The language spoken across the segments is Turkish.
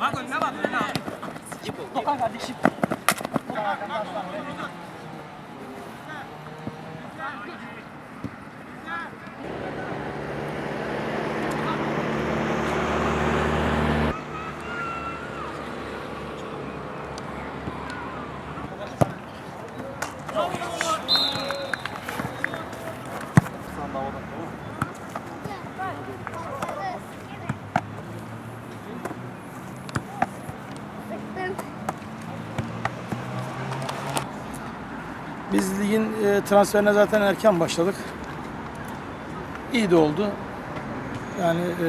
Bakın ne bakın ne? Dokan kardeşim. Biz ligin e, transferine zaten erken başladık. İyi de oldu. Yani e,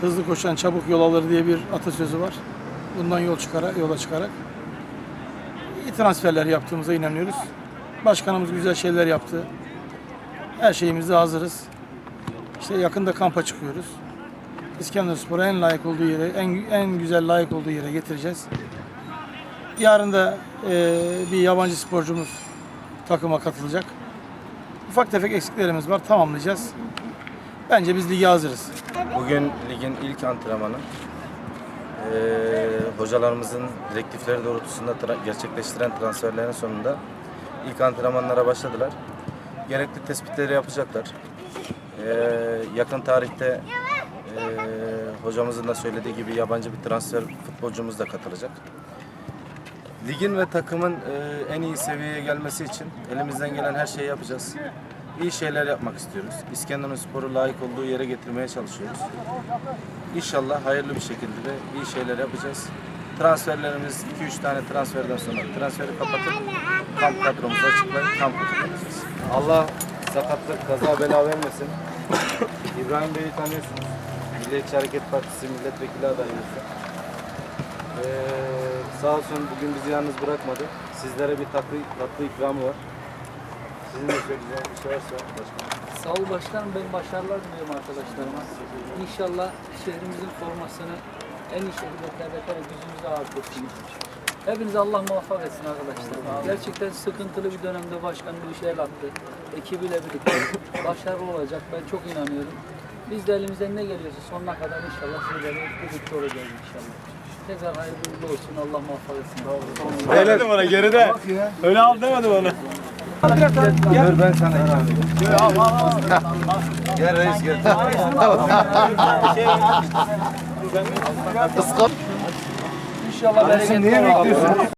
hızlı koşan çabuk yol alır diye bir atasözü var. Bundan yol çıkarak, yola çıkarak iyi transferler yaptığımıza inanıyoruz. Başkanımız güzel şeyler yaptı. Her şeyimizde hazırız. İşte yakında kampa çıkıyoruz. İskenderspor'a en layık olduğu yere, en, en güzel layık olduğu yere getireceğiz. Yarın da e, bir yabancı sporcumuz takıma katılacak. Ufak tefek eksiklerimiz var, tamamlayacağız. Bence biz lige hazırız. Bugün ligin ilk antrenmanı. Ee, hocalarımızın direktifleri doğrultusunda tra- gerçekleştiren transferlerin sonunda ilk antrenmanlara başladılar. Gerekli tespitleri yapacaklar. Ee, yakın tarihte e, hocamızın da söylediği gibi yabancı bir transfer futbolcumuz da katılacak. Ligin ve takımın e, en iyi seviyeye gelmesi için elimizden gelen her şeyi yapacağız. İyi şeyler yapmak istiyoruz. İskenderunspor'u layık olduğu yere getirmeye çalışıyoruz. İnşallah hayırlı bir şekilde de iyi şeyler yapacağız. Transferlerimiz 2-3 tane transferden sonra transferi kapatıp kamp kadromuzu açıklayıp kamp yapacağız. Allah sakatlık, kaza bela vermesin. İbrahim Bey'i tanıyorsunuz. Milliyetçi Hareket Partisi milletvekili adayımızdı. Ee, sağ olsun bugün bizi yalnız bırakmadı. Sizlere bir tatlı, tatlı ikramı var. Sizin de söyleyeceğiniz bir şey varsa başkanım. Sağ ol başkanım ben başarılar diliyorum arkadaşlarıma. İnşallah şehrimizin formasını en iyi şekilde TBK ve yüzümüze ağırtırsınız. Hepinize Allah muvaffak etsin arkadaşlar. Gerçekten sıkıntılı bir dönemde başkan bir işe el attı. Ekibiyle birlikte başarılı olacak. Ben çok inanıyorum. Biz de elimizden ne geliyorsa sonuna kadar inşallah sizlerle birlikte olacağız inşallah. Tekrar hayırlı uğurlu olsun. Allah muvaffak etsin. Demedi bana geride. Öyle al demedi bana. Dur ben sana ikram. Gel reis gel. İnşallah bereketli olsun.